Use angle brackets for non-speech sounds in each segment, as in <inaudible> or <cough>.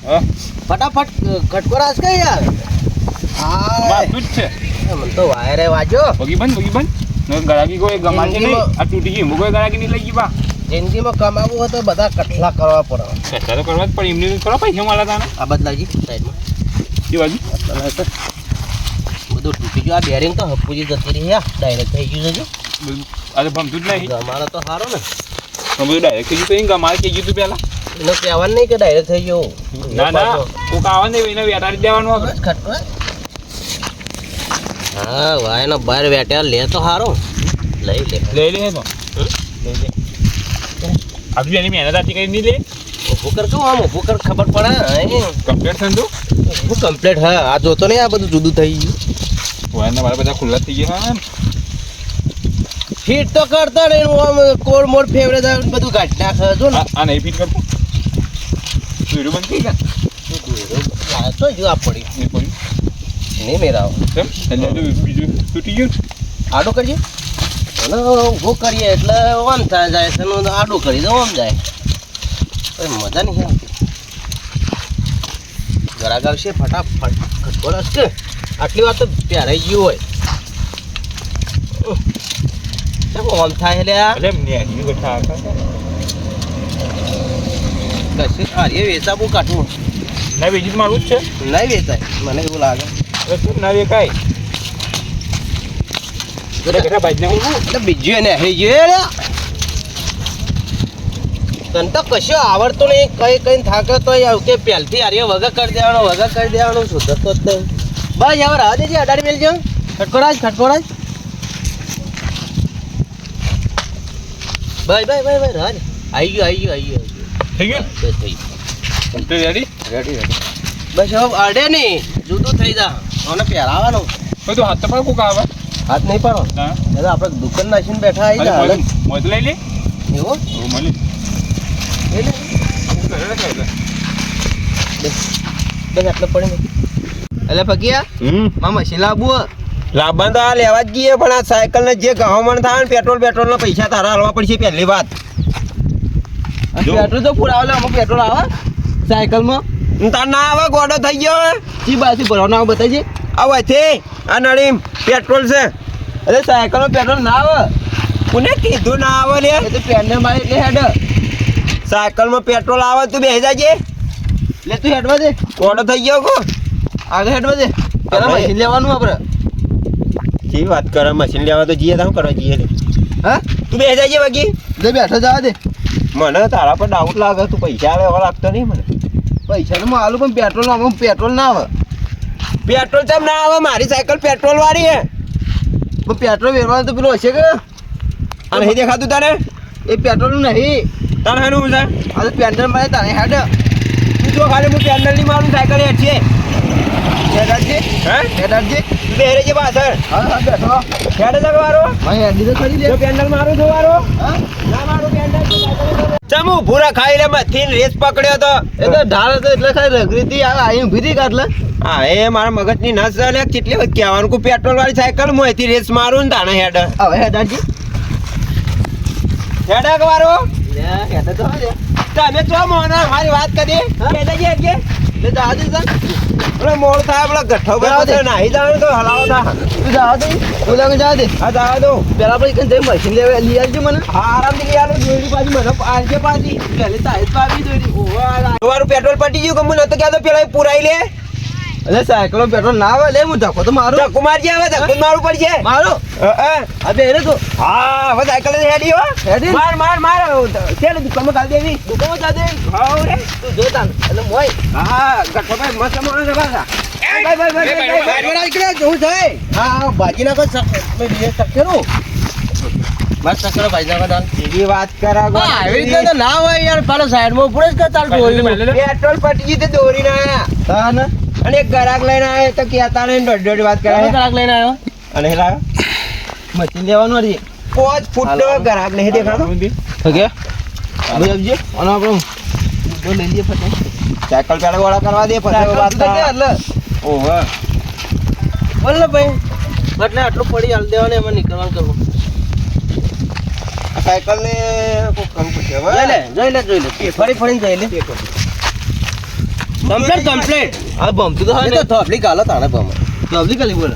ફટાફટ ખટકો કઈ કે યાર હા જ છે. મને તો વાયરે વાજો. બગી બંધ બગી બંધ ગળાકી કોઈ ગમાજી નહીં. આ તૂટી ગઈ કોઈ ગળાકી નહીં લઈ ગઈ બા. જિંદગીમાં કમાવવું હોય તો બધા કઠલા કરવા પડે. કચરા કરવા જ પણ એમની કરો પૈસા મળે તાને. આ બદલાજી સાઈડમાં. એ બાજુ. બધું તૂટી ગયું. આ બેરિંગ તો હપુજી જતી રહી ડાયરેક્ટ થઈ ગયું છે તો ભમતું જ નહીં. અમારો તો સારો ને. બધું ડાયરેક્ટ થઈ ગયું તો ગમારે થઈ ગયું તું પહેલા એનો કહેવાનું નહીં કે ડાયરેક્ટ થઈ ગયું ના ના. કોક આવે ને એને વેટાડી દેવાનું આપણે. ખટકો હા? વાયનો બહાર વેટ્યા લે તો સારો લઈ લે. લઈ લે તો. લઈ લે. આ બી એની મહેનત હતી કરી નહીં લે? ઊભું કર કહું આમ ઊભું કર ખબર પડે કમ્પ્લીટ થયું તું? ઊભું કમ્પ્લેટ હા આ જોતો નહીં આ બધું જુદું થઈ ગયું. વાયના મારા બધા ખુલ્લા થઈ ગયા હા ફીટ તો કરતા નહીં હું આમ કોડ મોડ ફેવરેટ બધું કાઢી નાખે જો ને. આ નહીં ફીટ કરતું? વીડિયો બંધ થઈ ગયા? તો જો આ પડી નહીં નહીં મેરાવ કેમ એટલે બીજું તૂટી ગયું આડો કરીએ અને ઊભો કરીએ એટલે ઓમ થાય જાય છે આડો કરી દો ઓમ જાય મજા નહીં આવતી ગરાગ આવશે, ફટાફટ ખટકો હશે આટલી વાર તો પ્યારાઈ ગયું હોય. ઓમ થાય એટલે એટલે નેની કશું કાઢવું ના બીજું મારું જ છે? નહીં વેચાય. મને એવું લાગે. એટલે ના બીજું એને હરી ગયું તને તો કશું આવડતું નહીં. કઈ કઈ થાકે તો આવું કે પહેલથી આર્ય વગર કરી દેવાનો વગર કરી દેવાનું સુધરતો જ નહીં. બસ હવે રાહ દેજે અઢાર મેલજો ખટકોડાજ ખટકોડાજ ભાઈ ભાઈ ભાઈ ભાઈ રાહ આઈ આવી આઈ આવી આઈ આવી ગયું. થઈ ગયું? બસ થઈ ગયું. તો રેડી રેડી રેડી બસ હવે અડે નહીં. જુદું થઈ જા. મને પહેરાવાનું. હવે તું હાથ તો પણ કોક આવે. હાથ નહીં પાડો એટલે આપણે દુકાન નાખીને બેઠા આવી જા. મોજ લઈ લે. એવો? મળી લઈ લે. બસ આટલો પડી એટલે પગિયા માં મશીન લાવવું લાવવાનું તો આ લેવા જ ગઈએ પણ આ સાયકલ ને જે ગહમણ થાય ને પેટ્રોલ પેટ્રોલ ના પૈસા તારા હાલવા પડશે પહેલી વાત. <laughs> પેટ્રોલ તો પૂરા આવે અમુક પેટ્રોલ આવે? સાયકલમાં? તાર ના આવે ગોડો થઈ ગયો હે. ચી બાજુ ભરવાનું આવે બતાવજે. આ છે આ નળી પેટ્રોલ છે. અરે સાયકલમાં પેટ્રોલ ના આવે. કોને કીધું ના આવે લે? એ તો પેન્ડલ મારે એટલે હેડ. સાયકલમાં પેટ્રોલ આવે તું બેસી જાજે. લે તું હેડવા દે. ગોડો થઈ ગયો કો. આગળ હેડવા દે. પેલા મશીન લેવાનું આપણે. કેવી વાત કરે મશીન લેવા તો જઈએ તો કરવા જઈએ હા? તું બેસી જાજે બાકી. જે બેઠો જવા દે. મને તારા પર ડાઉટ લાગે તું પૈસા આવે એવા લાગતો નહીં મને. પૈસા તો હું પણ પેટ્રોલ આવે પેટ્રોલ ના આવે. પેટ્રોલ તેમ ના આવે મારી સાયકલ પેટ્રોલ વાળી હે પણ પેટ્રોલ વેરવાનું તો પેલું હશે કે? આ નહીં દેખાતું તને? એ પેટ્રોલ નહીં. તારે હેનું છે? આ તો પેન્ડલ મારે તારે હેડ. તું જો ખાલી હું પેન્ડલની મારું સાયકલ હેઠ છે. હે? હેડાડજે તું બેરે પાછળ. હા હા બેઠો. હેડ મારો હા હેડી તો ખરી લે પેન્ડલ મારું છું હા? ના મારું. ચમ ભૂરા ખાઈ લે મથી રેસ પકડ્યો તો. એ તો ઢાળ તો એટલે ખાલી રગડીથી આ અહીં ઊભી હતી કાટલે હા એ મારા મગજની નસ ચાલે કેટલી વખત કહેવાનું. કે પેટ્રોલ વાળી સાયકલ હું અહીંથી રેસ મારું ને તાણે હેડ. હવે હેડાજી હેડક વારો લે તો તમે ચો મોના મારી વાત કરી? હેડાજી બેટા જી હટકે લે જા દે જા. પેલો મોડ થાય પેલો ગઠ્ઠો બરાબર દે. નાહી જવાનું તો હલાવો થા તું જા દે તું લાગે જા દે. હા જવા દો પેલા આપણે કઈ જઈ મશીન લેવા લઈ આવજો મને. હા આરામથી લઈ આલો જોઈની પાછી મને પાછી. પહેલે તારી જ પાવી દોરી ઓવા તમારું પેટ્રોલ પટી ગયું કે હું નતો કહેતો? પેલા પુરાઈ લે. અલે સાયકલો પેટ્રોલ ના આવે લે હું ધક્કો તો મારું. ધક્કો મારજે હવે ધક્કો મારું પડશે. મારો? અ. અબે એને તો. હા હવે સાયકલ હેડી હો. હેડી? માર માર માર. ચાલ દુકાનમાં ગાલ દેવી. દુકાનમાં જા દેવી હા રે. તું જોતા એટલે મોય હા ધક્કો ભાઈ મસ્ત મોણો છે પાછા. હા હા હા પેટ્રોલ પટી દોરી ના આયા હા ને? અને એક ગરાક લઈને આવ્યો તો કહેતા નહીં દોઢ દોઢ વાત કરે ગરાક લઈને આવ્યો? અને હેલા. મચી લેવાનું હતી પાંચ ફૂટ નો ગ્રાહક નહીં દેખાતો. ઓકે. આવી આપજે અને આપણો મુદ્દો લઈ લઈએ ફટાફટ. સાયકલ પેલા વાળા કરવા દે પછી વાત એટલે. ઓહો. બોલ ભાઈ. એટલે આટલું પડી હાલ દેવાનું એમાં નીકળવાનું કરવું. સાયકલ ને કોક કામ પૂછે જોઈ લે જોઈ લે જોઈ લે. ફરી ફરીને જોઈ લે. કમ્પ્લીટ કમ્પ્લેટ આ ભમતું તો એ તો થોપલી ગાલો તાણે ભમ જલ્દી કાલી બોલે.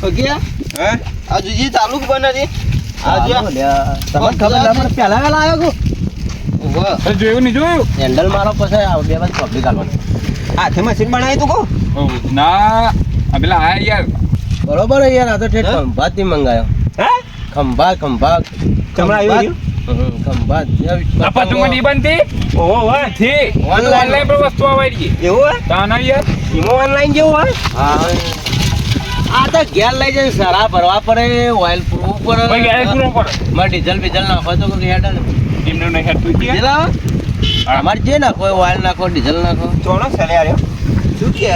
પગ્યા હે? આ જુજી તાલુક કે બને છે આ જો તમને ખબર ના પડે પહેલા વેલા આવ્યો કો? અરે જોયું નહીં જોયું? હેન્ડલ મારો પછી આ બે બાદ થોપલી ગાલવાની હાથે મશીન બનાવી તું કહો ના. આ પેલા આ યાર. બરોબર યાર આ તો ઠેઠ હા? ખંભાતથી મંગાયો. હે? ખંભા ખંભા ચમડા આવ્યું ખંભાત બનતી ઓહો થી ઓનલાઈન પર વસ્તુ આવે છે એવું હોય તાના યાર? ઈમો ઓનલાઈન જેવું હોય હા. આ તો ઘેર લઈ જઈને સરા ભરવા પડે ઓઇલ પૂરવું પડે. ભાઈ મારે ડીઝલ બીઝલ નાખો તો કોઈ હેડ નહીં અમારે જે નાખો ઓઇલ નાખો ડીઝલ નાખો. ચોણો સલે આર્યો શું કે?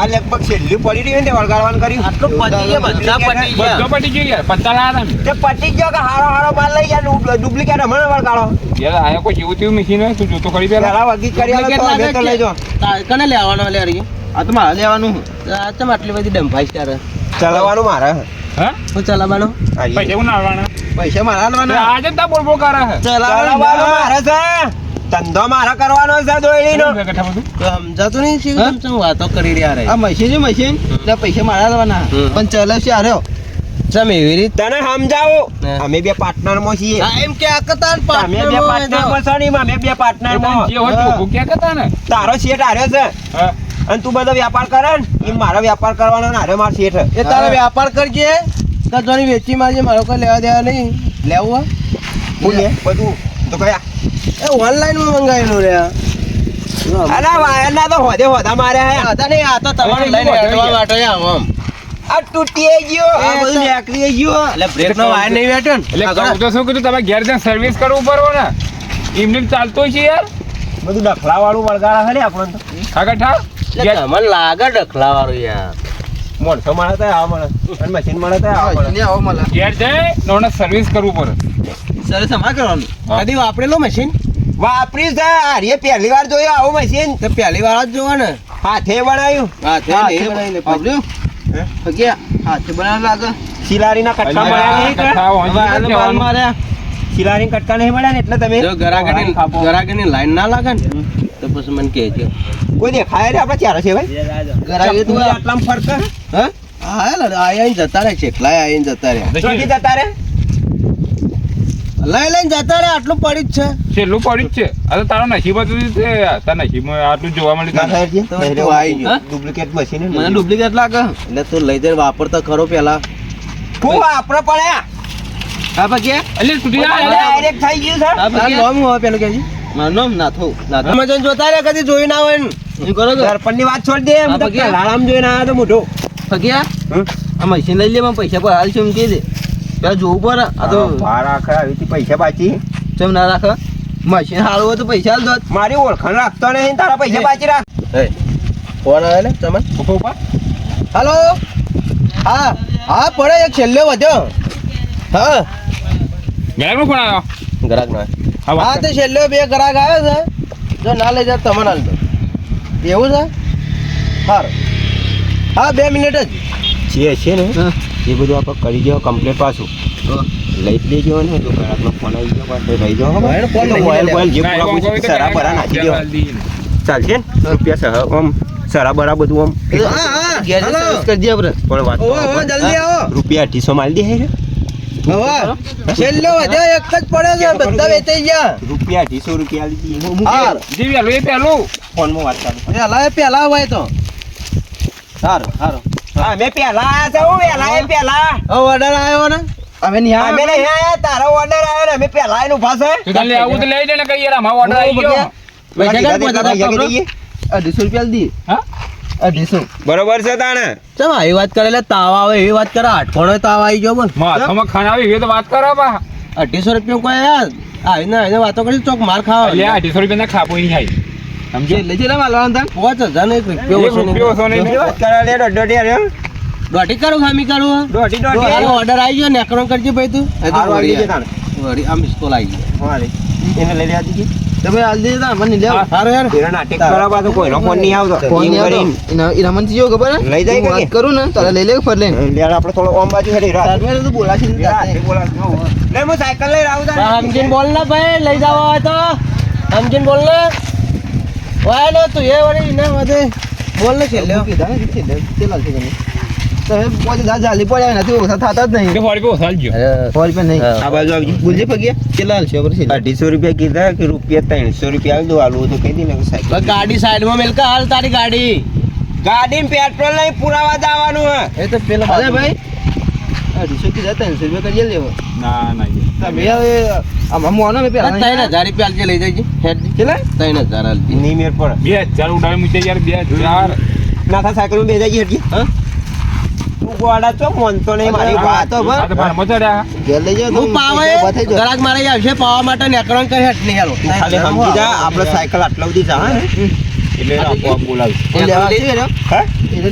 આ લગભગ છેલ્લી પડી રહ્યું ને તે વળગાડવાનું કર્યું? આટલું પતી ગયા બધા પતી બધો ગયા ગયો યાર પત્તા લાયા તમે? તે પટી ગયો કે હારો હારો માલ લઈ ગયા ડુપ્લિકેટ હમણાં વળગાડો. યાર આયા કોઈ જેવું તેવું મશીન હોય તું જોતો પેલા? પેલા વગી કરી આલો તો અમે તો લઈ કને લેવાનો લે આ તો મારે લેવાનું. આ આટલી બધી ડંફાઈ સ્ટાર ચલાવવાનું મારે. હા? હું ચલાવવાનો? પૈસા કોણ આવવાના પૈસા મારા લેવાના આજે તા બોલ બોલ કરે છે. ચલાવવાનું મારે છે. ધંધો મારા કરવાનો છે બધું? સમજાતું નહીં શી હા? વાતો કરી રહ્યા રે? આ મશીન છે મશીન. તે પૈસા મારા લેવાના પણ ચાલે છે આર્યો ચમે એવી રીત? તને સમજાવો? અમે બે પાર્ટનરમાં છીએ. હા એમ કે આ કતાર અમે બે પાર્ટનરમાં છો ને અમે બે પાર્ટનર જે માં હોય ચોખ્ખું ક્યાં ને? તારો શેઠ આર્યો છે. હા. અને તું બધો વ્યાપાર કરે ને એ મારા વ્યાપાર કરવાનો ને હારે માર શેઠ. એ તારે વ્યાપાર કરજે તો જોની વેચી મારજે મારો કોઈ લેવા દેવા નહીં. લેવું? હું. લે. બધું. તો કયા? એ ઓનલાઈનમાં મંગાવેલું રે. અલા વાયર ના તો હોદે હોદા મારે હે. હોદા નહીં આ તો તમારે લઈને હેડવા માટે આવો આમ. આ તૂટી ગયો. આ બધું નીકળી ગયો. એટલે બ્રેક નો વાયર નહીં ને. એટલે તો શું કીધું તમે ઘેર જઈને સર્વિસ કરવું પડે ને. એમને ચાલતો ચાલતું છે યાર. બધું ડખલા વાળું વળગાડા છે ને આપણને તો ખાગા ઠા એટલે લાગે ડખલા વાળું યાર. મોણસો મળે તો આવા મળે. અને મશીન મળે તો આવા મળે. આવો મળે. ઘેર જાય ને સર્વિસ કરવું પડે. સર સમા કરવાનું? કદી વાપરેલો મશીન વાપરી છે. આર્ય પહેલી વાર જોયું આવું મશીન તો પહેલી વાર જ જોવા ને. હાથે બનાવ્યું હાથે બનાવીને. હે? હાથે બનાવ લાગે. શિલારીના કટકા મળ્યા નહીં કે? માર્યા. શિલારીના કટકા મળ્યા ને એટલે તમે જો ગરાગની ગરાગની લાઈન ના લાગે ને? પછી મને કહેજો કોઈ દેખાય રે આપણે ચારે છે ભાઈ? ગરાગી તું આ- આટલામાં ફરક હે? હા? હા હેલો આઈને જતા રહે કેટલાય આઈને જતા રહે. ચોથી જતા રે લઈ લઈને જતા રહે આટલું પડી જ છે. છેલ્લું પડી જ છે. અરે તારો નસીબ હતું તે તારા નસીબમાં આટલું જોવા મળી ગયું છે? તો તું આવી. ડુપ્લિકેટ મશીન મને ડુપ્લિકેટ લાગે. એટલે તું લઈ જઈને વાપરતો ખરો પેલા. હું વાપરો પડ્યા હા? પછી? એટલે સુધી આ ડાયરેક્ટ થઈ ગયું સર હા નામ હોય પેલું કેજી? મારું નામ નાથો તમે જઈને જોતા રહ્યા કદી જોઈ ના હોય ને? હું કરો તો દર્પણની વાત છોડ દે આમ જોઈને આવ્યો તો મોઢો. પગ્યા હમ? આ મશીન લઈ લે પૈસા પર હાલ છે એમ કહી દે પેલા જોવું પડે આ તો બહાર આખા હતી પૈસા બાચી ચમ ના રાખે? મશીન સારું હોય તો પૈસા હાલ દો મારી ઓળખાણ રાખતો નહીં તારા પૈસા બાચી રાખ. કોણ આવે ને તમે ઉપર ઉપર. હાલો હા હા પડે એક છેલ્લે વધ્યો. હા. ગેરનો ફોન આવ્યો? ગ્રાહક નો હા તો. તે બે ગ્રાહક આવ્યો છે. જો ના લઈ જાય તમે ના દો એવું છે? સારું. હા બે મિનિટ જ. જે છે ને એ બધું આપણે કરી દો કમ્પ્લીટ પાછું. લઈ જ લેજો ને જો ઘરાકનો ફોન આવી ગયો પાછો રહી જાઓ નહીં મોબાઈલ જે પૂરા પૂછી સરા બરા નાખી દો. ચાલશે ને? રૂપિયા સહ આમ સરા બરા બધું આમ હા હા. ગેસ કરી દે આપણે. પણ વાત રૂપિયા અઢીસો માલ દે હે. હવે છેલ્લે વધ્યો એક જ પડ્યો છે બધા વેચાઈ ગયા. રૂપિયા અઢીસો રૂપિયા લીધી હા જે વહેલું એ ફોનમાં વાત ચાલુ પેલા એ પેલા હોય તો. સારું સારું. હા મેં પહેલા આયા છે હું વહેલા એ પહેલા ઓર્ડર આવ્યો ને? અમે નહીં અમે નહીં આયા તારો ઓર્ડર આવ્યો ને અમે પહેલા આવીને ઊભા છે. આવું તો લઈ જાય કઈ યાર અમારો ઓર્ડર આવી ગયો. અઢીસો રૂપિયા દી હા? અઢીસો બરોબર છે તાણે? ચમ આવી વાત કરે એટલે તાવ આવે એવી વાત કરે આઠકોણો તાવ આવી ગયો બોલ. માથામાં ખાન આવી તો વાત કરો બા. અઢીસો રૂપિયા કોઈ યાર આવીને આવીને વાતો કરી ચોક માર એટલે ખાવા અઢીસો રૂપિયા ના ખાપો નહીં થાય સમજે લઈ જઈ માલવાનું તાન પાંચ હજાર ને એક રૂપિયો ઓછો નહીં. વાત કરે લે દોઢ યાર દોઢી કરું ખામી કરું. દોઢી દોઢી ઓર્ડર આવી ગયો નેકરો કરજે ભાઈ તું. તો હારું આવી વળી ગયું તાણે. વળી આ મિસ્કોલ આવી ગયો. હા રે. એને લઈ લેવા દીધી. તમે હાલ દે મને. યાર કરવા ફોન નહીં આવતો. ફોન નહીં ખબર લઈ જાય કે વાત કરું ને તારે લઈ લે ફર લે આપણે થોડો ઓમ બાજુ હેડી રાત. તારે તો બોલાશે ને રાતે લે હું સાયકલ લઈ આવું તાણે. સમજીને બોલ ને ભાઈ લઈ જવા હોય તો. સમજીને બોલ ને. ભાઈ નો તું એ વળી ના વધે બોલ ને છેલ્લે. કીધા ને કે છેલ્લે કેટલા છે તમે પોતે જા જાલી પડ્યા નથી ઓછા થતા જ નહીં. ફોરી પે ઓસાલજો સો રૂપિયા નહીં. આ બાજુ આવજો. ગુલજી પગ્યા કેટલા હાલશે અઢીસો રૂપિયા કીધા કે રૂપિયા ત્રણસો રૂપિયા આલ દો આલુ તો કહી દે ને સાહેબ. ગાડી સાઈડમાં મેલકા હાલ તારી ગાડી. ગાડી પેટ્રોલ નહીં પુરાવા જવાનું હે. એ તો પેલા અરે ભાઈ અઢીસો કીધા ત્રણસો રૂપિયા કરી લેવો ના ના તમે હવે આમાં મોનો મેં પેલા ત્રણ હજાર રૂપિયા આલજે લઈ જજે. હેડ કેટલા? ત્રણ હજાર નહીં મેર પડે. બે હજાર ઉડાવી મૂકે યાર બે હજાર. ના થા સાયકલ બે જાય હટજી હા? તો મોનતો નહીં મારી વાત હું પાવે. મારે આવશે પાવા માટે નેકરણ કરી હેડ નહીં હાલો. ખાલી સમજી જા આપણે સાયકલ આટલા બધી જા એટલે આપો આપ બોલાવી. લેવા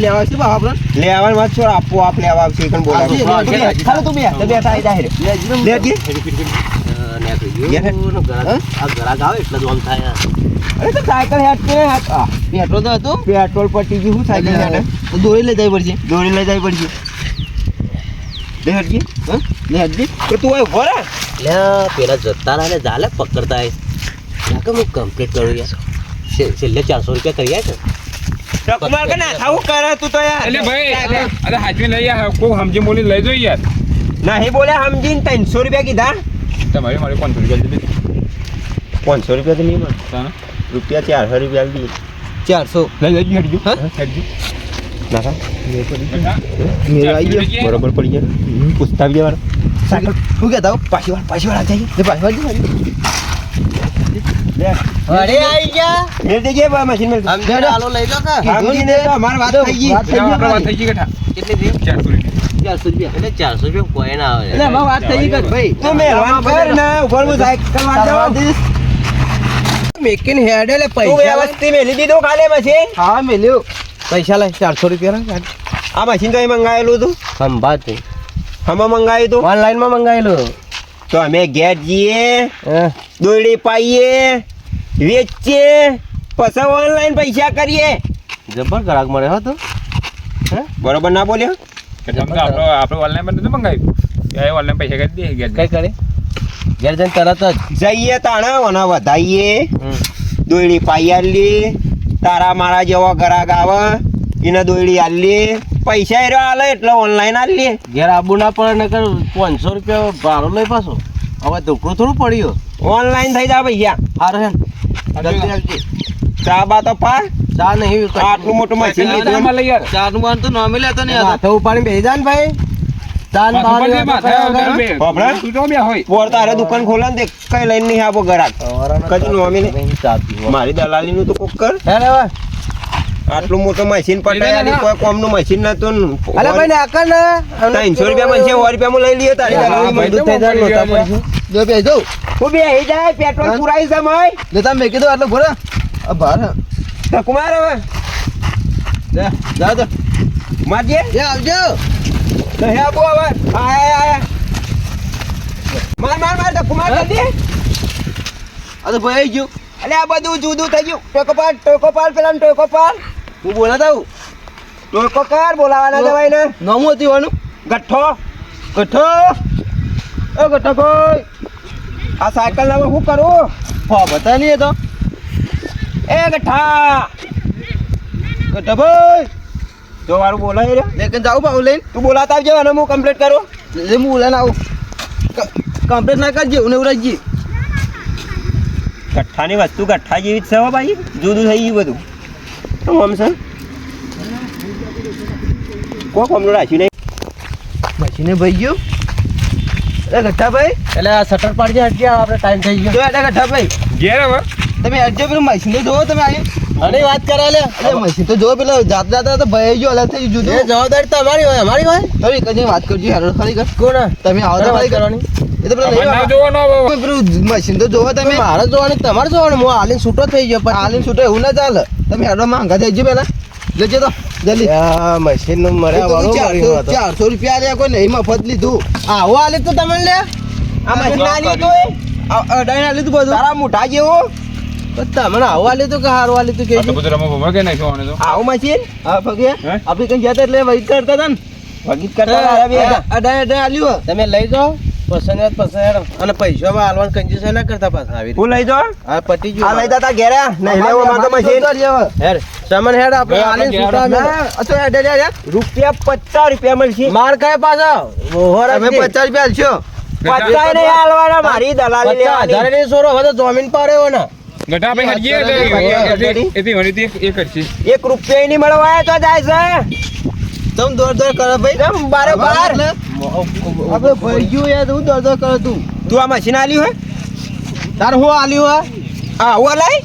લેવા આવશે આપણે? લે આવવાનું વાત છોડ આપો આપ લેવા આવશે એકન બોલાવી. આવશે, લે, લે. ખાલી તું બે બે થાય જાય લે, જીરો. પેટ્રોલ તો હતું. પેટ્રોલ પટી ગયું સાયકલ દોરી લઈ જવી પડશે. દોડી લઈ જાય પડશે. લે હટજી હા? લે તો તું લે પેલા જતા ના ને જાલે પકડતા હોય યા કે હું કમ્પ્લીટ કરું યાર? છે- છેલ્લે ચારસો રૂપિયા કરી આય રકુમાર કે ના થાવું કરે તું તો યાર. એટલે ભાઈ અરે હાજરી લઈ યા કોઈ સમજી બોલી લઈ જો યાર. નહીં બોલ્યા સમજીને ત્રણસો રૂપિયા કીધા. તમારી મારે પાંચસો રૂપિયા દીધી પાંચસો રૂપિયા તો નહીં મળે. રૂપિયા ચારસો રૂપિયા દીધી ચારસો. લઈ લેજો હેડજો હા? હેડજો ના થાય બેટા, મેળ આવી ગયો. બરોબર પડી જાય પૂછતા બી વાર સાયકલ શું કહેતા પાછી વાર પાછી અરે ગયા. મેળ મશીન મેળ લઈ લો કે. અમારી વાત થઈ ગઈ. વાત થઈ ગઈ. કેટલી દી ચારસો રૂપિયા. એટલે ચારસો રૂપિયા કોઈ ના આવે. એટલે આમાં વાત થઈ ગઈ ભાઈ તું મેળવાન કર ને ઉપર હું સાયકલ જાઉં. વાંધી મેકિન હેડ એટલે તું પૈસા વ્યવસ્થિત મેલી દીધું કાલે મશીન હા મેલ્યો. પૈસા લઈ ચારસો રૂપિયા આ મશીન તો મંગાવેલું હતું? સંભાત હમણાં મંગાવ્યું હતું ઓનલાઈનમાં મંગાવેલું. તો અમે ઘેર જઈએ હા દોરડી પાઈએ વેચીએ પછી ઓનલાઈન પૈસા કરીએ. જબર ગ્રાહક મળે હતો. બરોબર ના બોલ્યો? તો આપણો આપણે ઓનલાઈન નથી મંગાવ્યું. એ ઓનલાઈન પૈસા કરી દે ગયા કઈ કરે? ઘેર જઈને તરત જ. જઈએ તાણે ઓના વધાઈએ. દોયડી પાઈ આલી તારા મારા જેવો ગ્રાહક આવે એને દોયડી આલી પૈસા એરો આલે એટલે ઓનલાઈન આલી ઘેર આબુ ના પડે પાંચસો રૂપિયા ભાડું લઈ પાછો. હવે ધોકડું થોડું પડ્યું. ઓનલાઈન થઈ જા ભાઈ હે જલ્દી ચા બા તો પા. ચા નહીં આટલું મોટું મશીન લીધું લઈ યાર. ચારનું બાર તો નોમી લેતો નહીં માથે ઉપાડી બેસી જા ભાઈ. ચા ને માથું પર બહાર બે માથે વગર બે. બાપરા? તું તો બે હોય. પોર તારે દુકાન ખોલે ને કઈ લઈને નહીં આપો ગ્રાહક કદી નોમી નહીં. મારી દલાલી નું તો કોક કર. હે રે આટલું મોટું મશીન પટાયા કોઈ કોમનું મશીન નતું ને. અલે ભાઈ નાકર ને. ત્રણસો રૂપિયા મળશે સો રૂપિયા લઈ લઈએ તારી હા, દલાલી ભાઈ, માં. થઈ જાય જો બે જો હું બે જાય પેટ્રોલ હા? પુરાઈ જમાય જો તમે મેં કીધું આટલું ભરે. ભાર. હે. ધકમાર હવે. જા જા. તો મારજે એ આવજો નહીં આપો હવે. આયા આયા માર માર માર ધકમાર હા? કરી દે આ તો ભાઈ ગયું. અલે આ બધું જુદું થઈ ગયું. ટોકો પાડ ટોકો પાડ પેલા ટોકો પાડ. હું બોલાતા હું ટોકો કાર બોલાવાના જવાય ને નોમું હતું ગઠ્ઠો. ગઠ્ઠો? એ ગઠ્ઠો કોઈ આ સાયકલ હવે શું કરું? હા બતા નહીં તો. એ ગઠ્ઠા ગઠ્ઠો ભાઈ જો વાળું બોલાય રે. લેકન જાઉં ભાવ લઈને? તું બોલાતા આવજે અને હું કમ્પ્લીટ કરું. લે હું બોલાને આવું. કમ્પ્લીટ ના કરજે હું ઉરાજી ગઠ્ઠાની વસ્તુ ગઠ્ઠા જેવી જ છે હો ભાઈ. જુદું થઈ ગયું બધું. શું આમ છે? કોક અમનું રાખ્યું નહીં. મશીને ભાઈ ગયું. એ ગઠ્ઠા ભાઈ. એટલે આ શટર પાડજે હટજે આપણે ટાઈમ થઈ ગયો. એટલે ગઠ્ઠા ભાઈ. ઘેર હવે તમે અડજો પેલું મશીન તો જોવો તમે આવી અને વાત કરે લે. અરે મશીન તો જોવો પેલો જાત જાતા તો ભય ગયો અલગ થઈ એ જુદું. જવાબદારી તમારી હોય અમારી હોય. તમે કદી વાત કરજો હેરો ખરી કર. કોણ? તમે આવો તો વાત કરવાની. એ તો પેલો ના પેલું મશીન તો જોવો તમે. મારે જોવાની તમારે જોવાનું. હું હાલીને છૂટો થઈ ગયો પણ આલીને છૂટો એવું ના ચાલે. તમે હેડો માંગા થઈ પેલા. લેજો તો જલ્દી. આ મશીનનું મર્યા વાળું ચારસો ચારસો રૂપિયા લે કોઈ નહીં મફત લીધું. આવો આલે તો તમે લે? આ મશીન ના લીધું અડાઈ આલ્યું તું બધું. તારા મોઢા જેવું. તો તમને આવવા હાલી તો કે હારું હાલી તો તો બધું રમો ભમર કે નાખ્યો આને તો? આવું મશીન હા પગે આપણે કઈ જતા એટલે વહીત કરતા હતા ને. વગીત કરતા તારા બે અડાઈ અડાઈ આલ્યું તમે લઈ જાઓ. પસંદ પસંદ અને પૈસામાં હાલવાનું કંજૂસ ના કરતા પાછા આવી હું લઈ જાઓ હા પટી આ લઈ જતા ઘેરે? નહીં લેવો મારે મશીન. હેર સામાન હેડ આપણે ભાઈ, આપણે હાલીને ઘેર છૂટા ના. અમે. અતો હેડ, હેડ, હેડ, હેડ. રૂપિયા પચાસ રૂપિયા મળશે. માર કાય પાછા. ઓહો તમે રૂપિયા આલશો. મારી દલાલી ની સોરો હવે તો જમીન પાડે ને. ભાઈ એક રૂપિયા નહીં મળવા તો જાય છે તમ દોડ કરો ભાઈ તમ બારે આપણે ભાઈ ગયું યાર હું દોડ દોડ કરો તું તું આ મશીન આલ્યું હે તાર હું આલ્યું હા હા હું લાય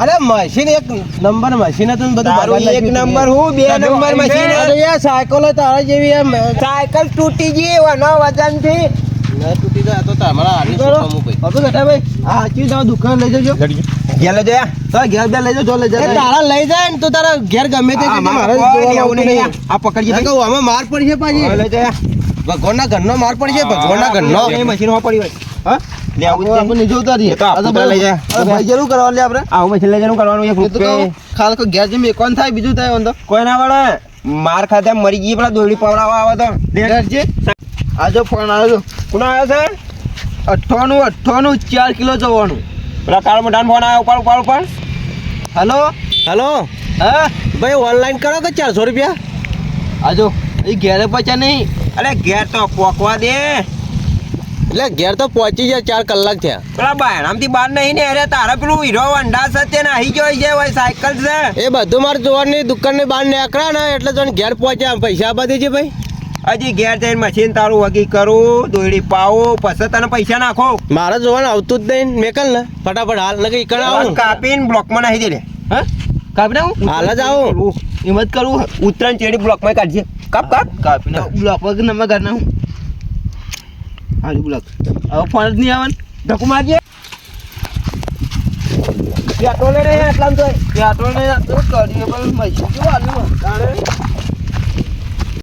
અરે મશીન એક નંબર મશીન હતું બધું તારું એક નંબર હું બે નંબર મશીન અરે યાર સાયકલો તારા જેવી સાયકલ તૂટી ગઈ વનો વજન થી ના તૂટી જાય તો તમારા હાલી કરો. ભાઈ આપણે બેઠા ભાઈ આ હાચી તમે દુકાન લઈ જજો. ગેલો જોયા તો ઘેર બે લઈ જાઓ લઈ તારા લઈ જાય ને તો તારા ઘેર ગમે તે મારે નહીં. આ આમાં પડી છે પાછી. હવે લઈ જોયા ભગવાનના ઘરનો માર પડી છે ભગવાનના ઘરનો. એ મશીનમાં પડી હોય. હા? લઈ લઈ ઘેર ખાતે મરી ગઈ પેલા દોડી પવડાવવા આવે તો. છે આજો ફોન આવ્યો કોણ આવ્યો છે? અઠ્ઠાણું અઠ્ઠાણું ચાર કિલો જવાનું. પેલા કાળ મોઢાનો ફોન આવ્યો ઉપાડ ઉપાડ ઉપાડ. હલો? હલો? હા? ભાઈ ઓનલાઈન કરો કે ચારસો રૂપિયા? આજો એ ઘેરે પહોંચ્યા નહીં. અરે ઘેર તો પોકવા દે. એટલે ઘેર તો પહોંચી જાય ચાર કલાક થયા. પેલા બાયણામથી બહાર નહીં ને અરે તારા પેલું હીરો વંડા છે તે નાહી ગયો છે ભાઈ સાયકલ છે. એ બધું મારે જોવાની દુકાનની બહાર નીકળ્યા ને એટલે તો ઘેર પહોંચ્યા પૈસા આપવા દેજે ભાઈ. હજી ઘેર જઈને મશીન તારું વગી કરું દોડી પાવું પછી તને પૈસા નાખો. મારે જોવાનું આવતું જ નહીં. મેકલ ને. ફટાફટ હાલ નકર ઈકણ આવું કાપીને બ્લોકમાં નાખી દે લે હા? કાપી નાખું? હાલ જ આવું. એમ જ કરવું ઉત્તરાયણ ચેડી બ્લોકમાં કાઢજે. કાપ કાપ. કાપી નાખ. બ્લોક વગર નંબર કાઢ નાખું હાજુ બ્લોક હવે ફોન જ નહીં આવે ધક્કો મારજે પેટ્રોલ રે એટલા તો. તો નહીં તો કરીએ પણ મશીન આલ્યું? તાણે.